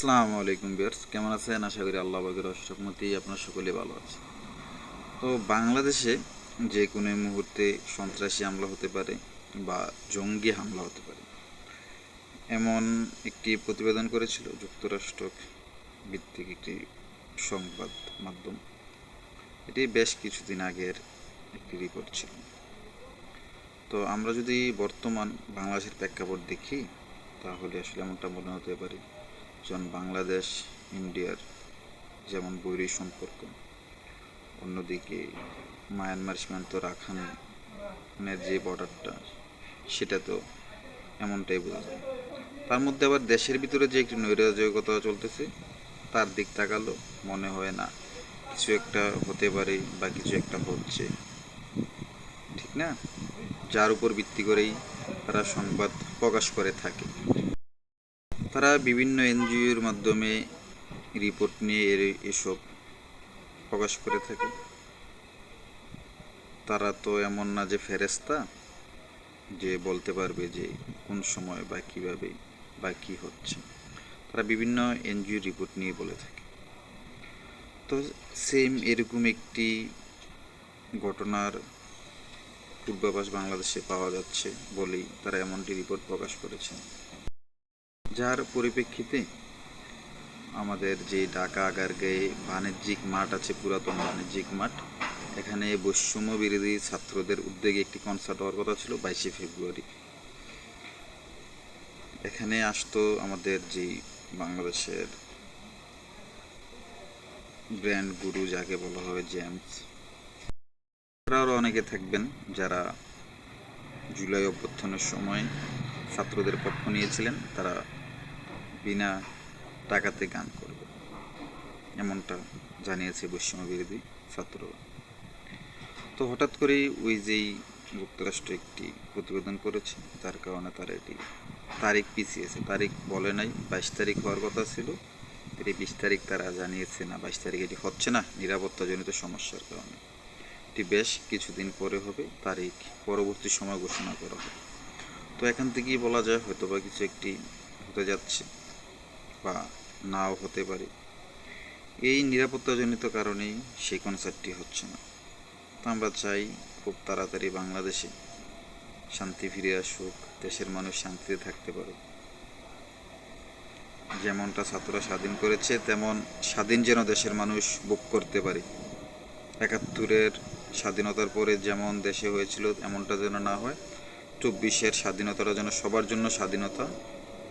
আসসালামু আলাইকুম বিয়ার্স কেমন আছেন? আশা করি আল্লাহ বাগের অষ্টকমতি আপনার সকলেই ভালো আছে তো বাংলাদেশে যে কোনো মুহূর্তে সন্ত্রাসী হামলা হতে পারে বা জঙ্গি হামলা হতে পারে। এমন একটি প্রতিবেদন করেছিল যুক্তরাষ্ট্র ভিত্তিক একটি সংবাদ মাধ্যম। এটি বেশ কিছুদিন আগের একটি রিপোর্ট ছিল। তো আমরা যদি বর্তমান বাংলাদেশের প্রেক্ষাপট দেখি, তাহলে আসলে এমনটা মনে হতে পারে যেমন বাংলাদেশ, ইন্ডিয়ার যেমন বৈরী সম্পর্ক। অন্যদিকে মায়ানমার সীমান্ত রাখানের যে বর্ডারটা, সেটা তো এমনটাই বোঝা যায়। তার মধ্যে আবার দেশের ভিতরে যে একটি নৈরাজকতা চলতেছে, তার দিক তাকালো, মনে হয় না কিছু একটা হতে পারে বা কিছু একটা হচ্ছে। ঠিক না? যার উপর ভিত্তি করেই তারা সংবাদ প্রকাশ করে থাকে। তারা বিভিন্ন এনজিওর মাধ্যমে রিপোর্ট নিয়ে এর, এসব প্রকাশ করে থাকে। তারা তো এমন না যে ফেরেস্তা যে বলতে পারবে যে কোন সময় বা কীভাবে বা কী হচ্ছে। তারা বিভিন্ন এনজিও রিপোর্ট নিয়ে বলে থাকে। তো সেম এরকম একটি ঘটনার পূর্বাভাস বাংলাদেশে পাওয়া যাচ্ছে বলেই তারা এমনটি রিপোর্ট প্রকাশ করেছে। যার পরিপ্রেক্ষিতে আমাদের যে ঢাকা আগারগাঁয়ে বাণিজ্যিক মাঠ আছে, পুরাতন বাণিজ্যিক মাঠ, এখানে বৈষম্য বিরোধী ছাত্রদের উদ্যোগে একটি কনসার্ট হওয়ার কথা ছিল বাইশে ফেব্রুয়ারি। এখানে আসতো আমাদের যে বাংলাদেশের ব্র্যান্ড গুরু, যাকে বলা হয় জেমস। আরও অনেকে থাকবেন যারা জুলাই অভ্যুত্থানের সময় ছাত্রদের পক্ষ নিয়েছিলেন। তারা বিনা টাকাতে গান করবে। এমনটা জানিয়েছে বৈষম্য বিরোধী ছাত্ররা। তো হঠাৎ করেই ওই যেই যুক্তরাষ্ট্র একটি প্রতিবেদন করেছে তার কারণে তারা এটি তারিখ পিছিয়েছে। তারিখ বলে নাই, বাইশ তারিখ হওয়ার কথা ছিল। এটি বিশ তারিখ তারা জানিয়েছে না, বাইশ তারিখ এটি হচ্ছে না, নিরাপত্তাজনিত সমস্যার কারণে। এটি বেশ কিছুদিন পরে হবে, তারিখ পরবর্তী সময় ঘোষণা করা হবে। তো এখান থেকেই বলা যায় হয়তো বা কিছু একটি হতে যাচ্ছে। বা নাও হতে পারে। এই নিরাপত্তাজনিত কারণেই সেই কনসার্টটি হচ্ছে না। তো আমরা চাই খুব তাড়াতাড়ি বাংলাদেশে শান্তি ফিরে আসুক, দেশের মানুষ শান্তিতে থাকতে পারে যেমনটা ছাত্ররা স্বাধীন করেছে, তেমন স্বাধীন যেন দেশের মানুষ বুক করতে পারে। একাত্তরের স্বাধীনতার পরে যেমন দেশে হয়েছিল এমনটা যেন না হয়। চব্বিশের স্বাধীনতাটা যেন সবার জন্য স্বাধীনতা